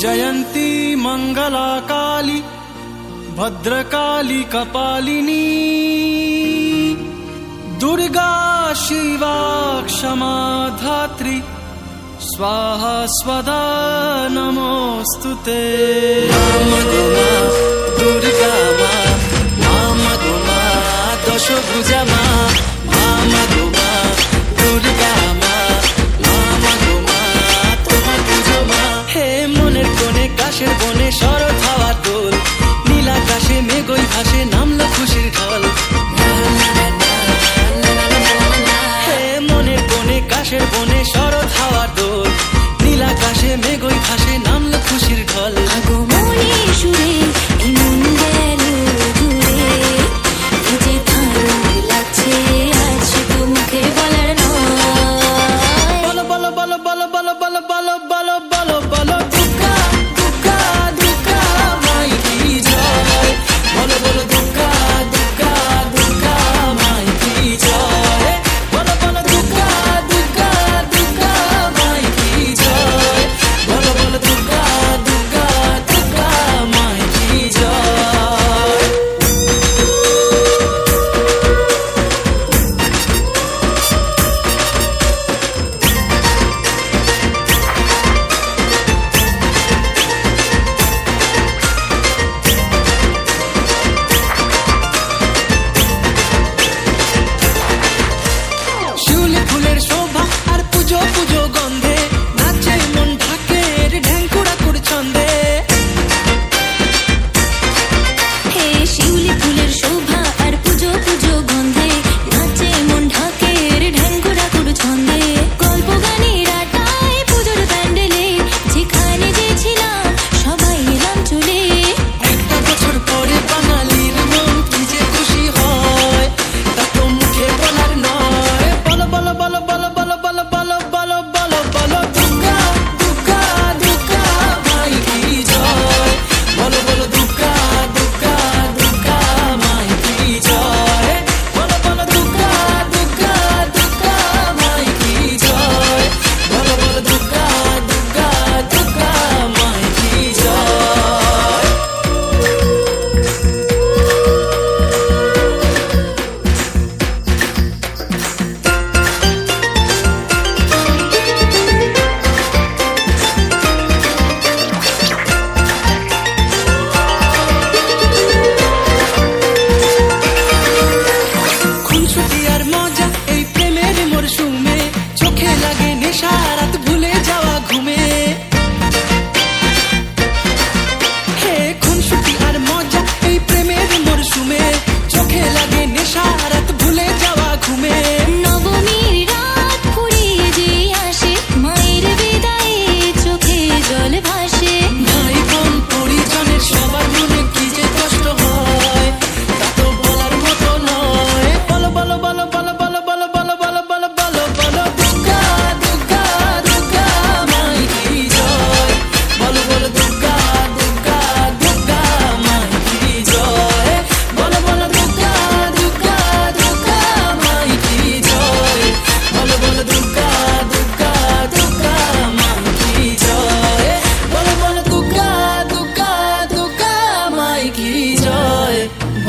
जयन्ती मङ्गलाकाली भद्रकाली कपालिनी। दुर्गा शिवा क्षमाधात्री स्वाहा स्वदा नमोऽस्तु ते। পাশের বনে শরৎ হাওয়া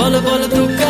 বল বল দুঃখ